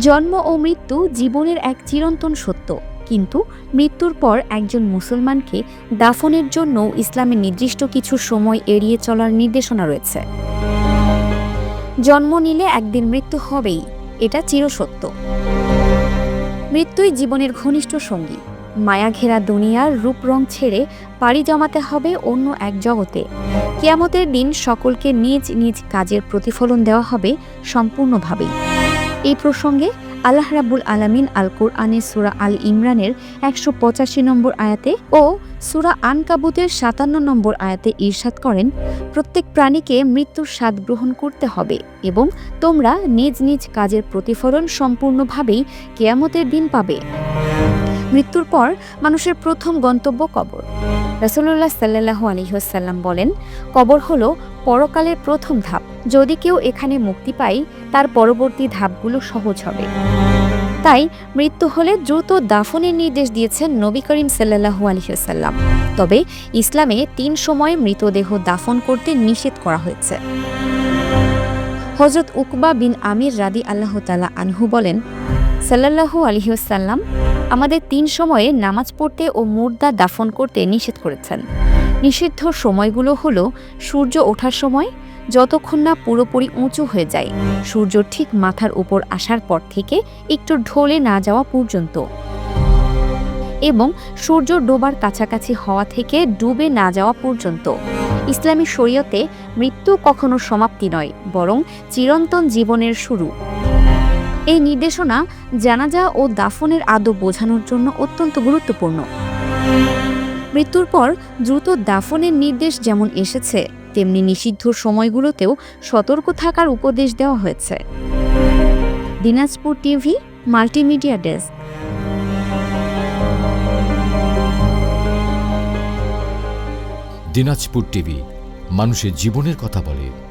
জন্ম ও মৃত্যু জীবনের এক চিরন্তন সত্য। কিন্তু মৃত্যুর পর একজন মুসলমানকে দাফনের জন্য ইসলামের নির্দিষ্ট কিছু সময় এড়িয়ে চলার নির্দেশনা রয়েছে। জন্ম নিলে একদিন মৃত্যু হবেই, এটা চিরসত্য। মৃত্যুই জীবনের ঘনিষ্ঠ সঙ্গী। মায়া ঘেরা দুনিয়ার রূপ রং ছেড়ে পাড়ি জমাতে হবে অন্য এক জগতে। কিয়ামতের দিন সকলকে নিজ নিজ কাজের প্রতিফলন দেওয়া হবে সম্পূর্ণভাবেই। এই প্রসঙ্গে আল্লাহ রাবুল আলামিন আল কোরআনে সুরা আল ইমরানের একশো পঁচাশি নম্বর আয়াতে ও সুরা আন কাবুতের সাতান্ন নম্বর আয়াতে ঈর্ষাদ করেন, প্রত্যেক প্রাণীকে মৃত্যুর স্বাদ গ্রহণ করতে হবে এবং তোমরা নিজ নিজ কাজের প্রতিফলন সম্পূর্ণভাবেই কেয়ামতের দিন পাবে। মৃত্যুর পর মানুষের প্রথম গন্তব্য কবর। রাসুল্লাহ সাল্লাহ আলহিহসাল্লাম বলেন, কবর হল পরকালের প্রথম ধাপ। যদি কেউ এখানে মুক্তি পায়, তার পরবর্তী ধাপগুলো সহজ হবে। তাই মৃত্যু হলে দ্রুত দাফনের নির্দেশ দিয়েছেন নবী করিম সাল্লাহু আলহিহসাল্লাম তবে ইসলামে তিন সময়ে মৃতদেহ দাফন করতে নিষেধ করা হয়েছে। হজরত উকবা বিন আমির রাদি আল্লাহ তালা আনহু বলেন সাল্লাহু আলহিহসাল্লাম আমাদের তিন সময়ে নামাজ পড়তে ও মুর্দা দাফন করতে নিষেধ করেছেন। নিষিদ্ধ সময়গুলো হলো, সূর্য ওঠার সময় যতক্ষণ না পুরোপুরি উঁচু হয়ে যায়, সূর্য ঠিক মাথার উপর আসার পর থেকে একটু ঢলে না যাওয়া পর্যন্ত। এবং সূর্য ডোবার কাছাকাছি হওয়া থেকে ডুবে না যাওয়া পর্যন্ত। ইসলামী শরীয়তে মৃত্যু কখনো সমাপ্তি নয়, বরং চিরন্তন জীবনের শুরু। এই নির্দেশনা জানাজা ও দাফনের আদব বোঝানোর জন্য অত্যন্ত গুরুত্বপূর্ণ। মৃত্যুর পর দ্রুত দাফনের নির্দেশ যেমন এসেছে, তেমনি নিষিদ্ধ সময়গুলোতেও সতর্ক থাকার উপদেশ দেওয়া হয়েছে। Dinajpur TV, multimedia desk. Dinajpur TV, মানুষের জীবনের কথা বলে।